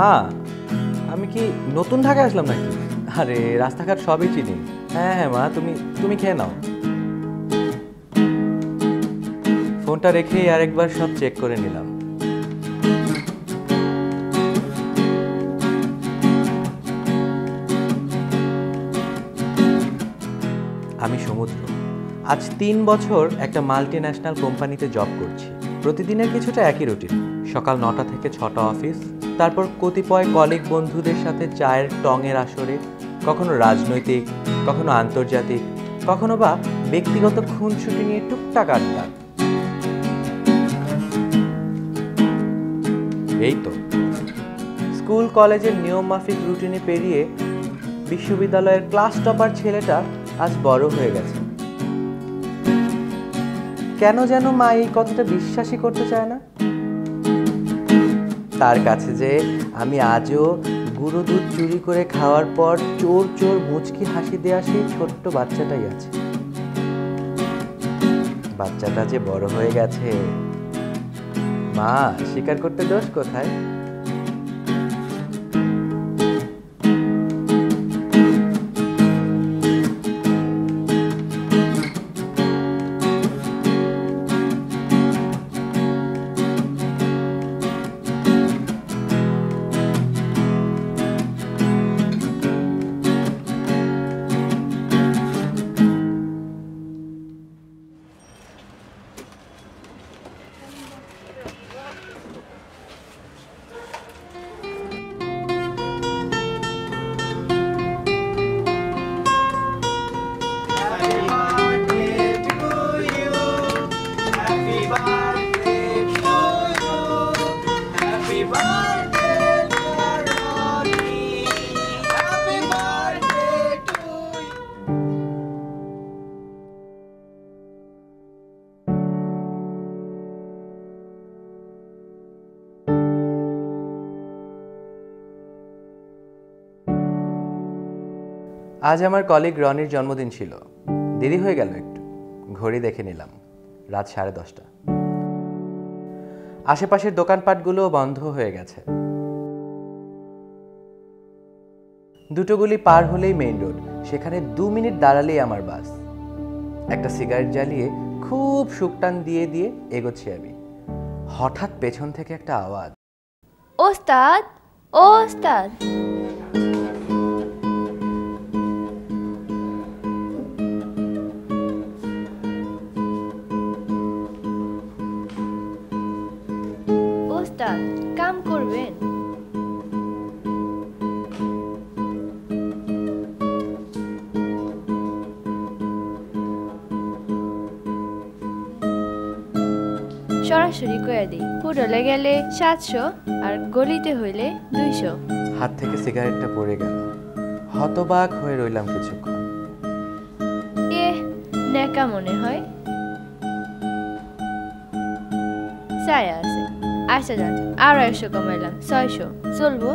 মা, আমি কি নতুন ঢাকায় আসলাম নাকি? আরে, রাস্তাঘাট সবই চিনি। হ্যাঁ হ্যাঁ মা, তুমি তুমি খেয়ে নাও। ফোনটা রেখেই আরেকবার সব চেক করে নিলাম। আমি সমুদ্র। আজ তিন বছর একটা মাল্টি ন্যাশনাল কোম্পানিতে জব করছি। প্রতিদিনের কিছুটা একই রুটিন সকাল নটা থেকে ছটা অফিস তারপর কতিপয় কলিগ বন্ধুদের সাথে চায়ের টঙের আসরে, কখনো রাজনৈতিক, কখনো আন্তর্জাতিক, কখনো বা ব্যক্তিগত খুনসুটি নিয়ে টুকটাক আড্ডা। এই তো। স্কুল কলেজের নিয়ম মাফিক রুটিনে পেরিয়ে বিশ্ববিদ্যালয়ের ক্লাস টপার ছেলেটা আজ বড় হয়ে গেছে। কেন যেন মা এই কথাটা বিশ্বাসই করতে চায় না? তার কাছে যে, আমি আজও গুঁড়ো দুধ চুরি করে খাওয়ার পর চোর চোর মুচকি হাসি দেওয়া সেই ছোট্ট বাচ্চাটাই আছে। বাচ্চাটা যে বড় হয়ে গেছে। মা স্বীকার করতে দোষ কোথায়? আজ আমার কলিগ রনির জন্মদিন ছিল। দেরি হয়ে গেল একটু। ঘড়ি দেখে নিলাম। রাত সাড়ে দশটা। আশেপাশের দোকানপাটগুলো বন্ধ হয়ে গেছে। দুটো গুলি পার হলেই মেইন রোড সেখানে দু মিনিট দাঁড়ালেই আমার বাস একটা সিগারেট জ্বালিয়ে খুব শুকটান দিয়ে দিয়ে এগোচ্ছি আমি। হঠাৎ পেছন থেকে একটা আওয়াজ। ওস্তাদ! ওস্তাদ! সরাসরি কয়ে দিই। হোটেলে গেলে সাতশো আর গলিতে হইলে দুইশো। হাত থেকে সিগারেটটা পড়ে গেল। হতবাক হয়ে রইলাম কিছুক্ষণ। এ নেকা মনে হয়। ছায়া আছে। আচ্ছা যান আরও একশো কমাইলাম ছয়শো। চলবো?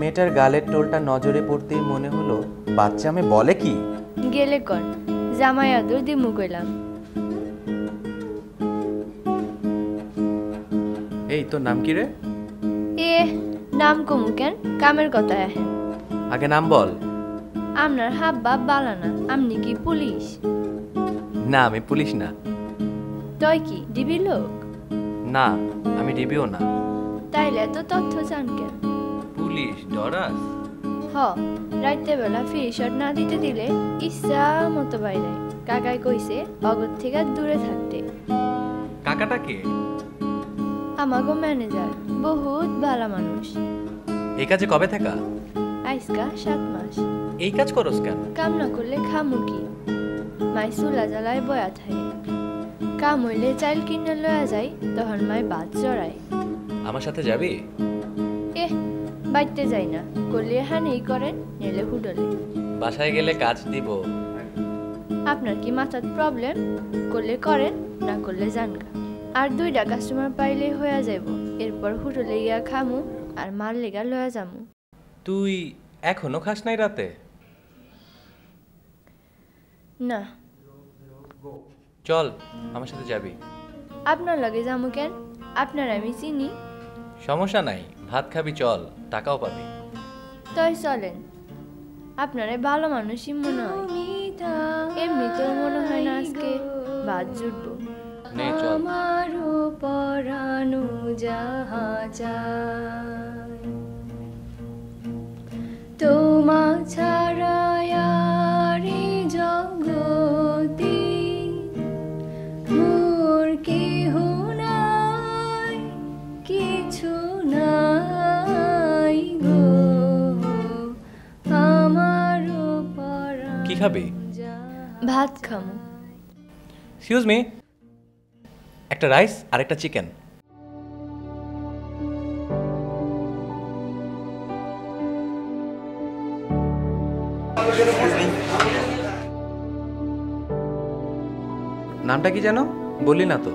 মেয়েটার গালের টোলটা নজরে পড়তেই মনে হলো বাচ্চা আমি বলে কি? গেলে কর জামাই আদর দিমু কইলাম। এই তোর নাম কি রে? এ নাম কমু কেন? কামের কথা আগে নাম বল। আপনার হাব্বা বালানা আপনি কি পুলিশ? না আমি পুলিশ না। তয় কি ডিবি লোক? না আমি ডিবিও না। তাইলে তো তথ্য চান কেন? পুলিশ ডরাস। হ রাইতে বেলা ফ্রি শট না দিতে দিলে ইচ্ছা মতো বাইরে। কাকাই কইছে অগর থেকে দূরে থাকতে। কাকাটা কে? আমাগো ম্যানেজার বহুত ভালো মানুষ। এই কাজে কবে থাকা? আইসকা সাত মাস। এই কাজ করস কেন? কাম না করলে খামু কি? মাই চুলা জ্বালায় বয়া থাকে কাম হইলে চাইল কিনে লয়া যাই তখন মাই বাদ জড়ায়। আমার সাথে যাবি? এহ বাইতে যাই না। করলে হানেই করেন নেলে হুডলে। বাসায় গেলে কাজ দিব। আপনার কি মাথার প্রবলেম করলে করেন না করলে জানগা। আর দুইটা কাস্টমার পাইলে হয়ে যাইব। এরপর হুটলে গিয়া খামু আর মার লেগা লয়া যামু। তুই এখনও খাস নাই রাতে? না। চল আমার সাথে যাবি। আপনার লগে যামু কেন? আপনার আমি চিনি। সমস্যা নাই ভাত খাবি চল টাকাও পাবি। তাই চলেন। আপনারে ভালো মানুষই মনে হয়। এমনিতেও মনে হয় না আজকে বাদ জুটবো। নে চল। পরানো যাহা যায় তোমা ছাড়া আর এই জগতে মোর কেহ নাই কিছু নাই গো। পরানো কি খাবি? ভাত খামু। এক্সকিউজ মি একটা রাইস আর একটা চিকেন। নামটা কি জানো বললি না তো।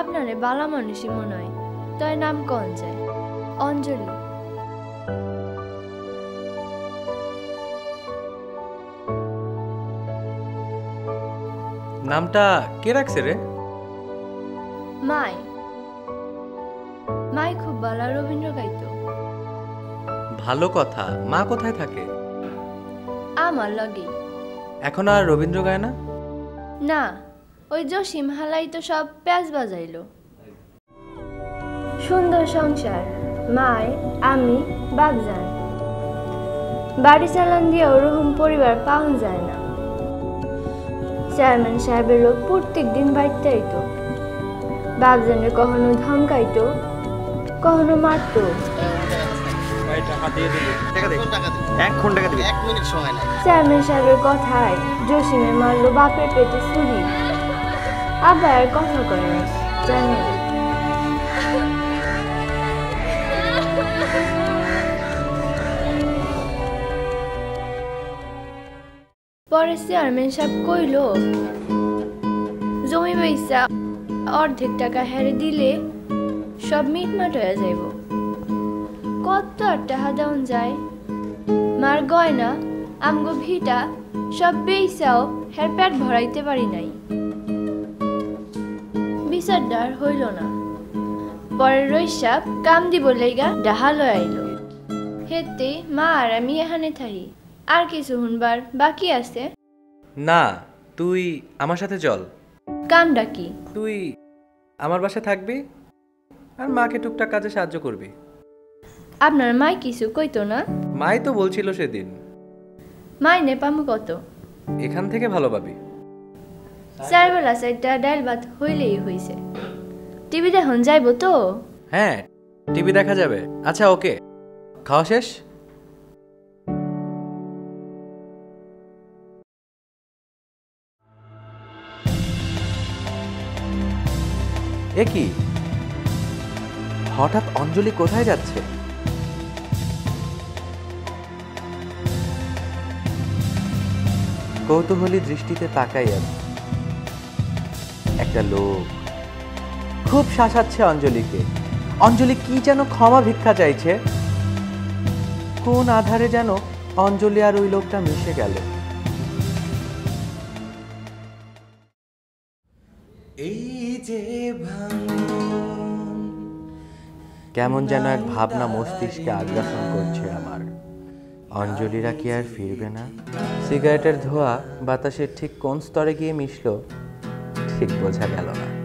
আপনারে বালা মানুষই মনে হয় তাই নাম কন যায় অঞ্জলি। নামটা কে রাখছে রে? মাই। মাই খুব বালা রবীন্দ্র গাইতো। ভালো কথা। মা কোথায় থাকে? আমার লগে। এখন আর রবীন্দ্র গায় না? না ওই জসিম হালাই তো সব প্যাঁচ বাজাইলো। সুন্দর সংসার। মায় আমি বাগজান বাড়ি চালান দিয়ে ওরকম পরিবার পাওয়া যায় না। চেয়ারম্যান সাহেবের লোক প্রত্যেক দিন বাড়িতে আইতো। বাগজানের কখনো ধমকাইত কখনো মারতো। এখন টাকা দিবি। এক মিনিট সময় নাই। চেয়ারম্যান সাহেবের কথায় জসিমে মারলো বাপের পেটে ছুরি। আবার আর কথা করে না। পরে চেয়ারম্যান সাহেব কইল, জমি পয়সা অর্ধেক টাকা হেরে দিলে সব মিটমাট হয়ে যাইব। কত আর টাকা দেওয়ান যায়? মার গয়না, আমগো ভিটা সব বেইসাও হের পেট ভরাইতে পারি নাই। বিচারটা আর হইল না। পরের রৈসাব কাম দিব লেগা ডাহালো আইলো। হেতে মা আর আমি এখানে থাকি আর কিছু শুনবার বাকি আছে। না তুই আমার সাথে চল। কামটা কি? তুই আমার বাসায় থাকবি আর মাকে টুকটাক কাজে সাহায্য করবি। আপনার মাই কিছু কইতো না? মাই তো বলছিল সেদিন। মাইনে পামু কত? এখান থেকে ভালো পাবি। চার বেলা চারটা ডাইল ভাত হইলেই হইছে। টিভি দেখুন যাইব তো? হ্যাঁ টিভি দেখা যাবে। আচ্ছা ওকে। খাওয়া শেষ? এ কি? হঠাৎ অঞ্জলি কোথায় যাচ্ছে? কৌতূহলী দৃষ্টিতে তাকাই আমি। একটা লোক। খুব শাসাচ্ছে অঞ্জলিকে। অঞ্জলি কি যেন ক্ষমা ভিক্ষা চাইছে। কোন আধারে যেন অঞ্জলি আর ওই লোকটা মিশে গেল। কেমন যেন এক ভাবনা মস্তিষ্কে আগ্রাসন করছে আমার। অঞ্জলিরা কি আর ফিরবে না? সিগারেটের ধোয়া বাতাসের ঠিক কোন স্তরে গিয়ে মিশল ঠিক বোঝা গেল না।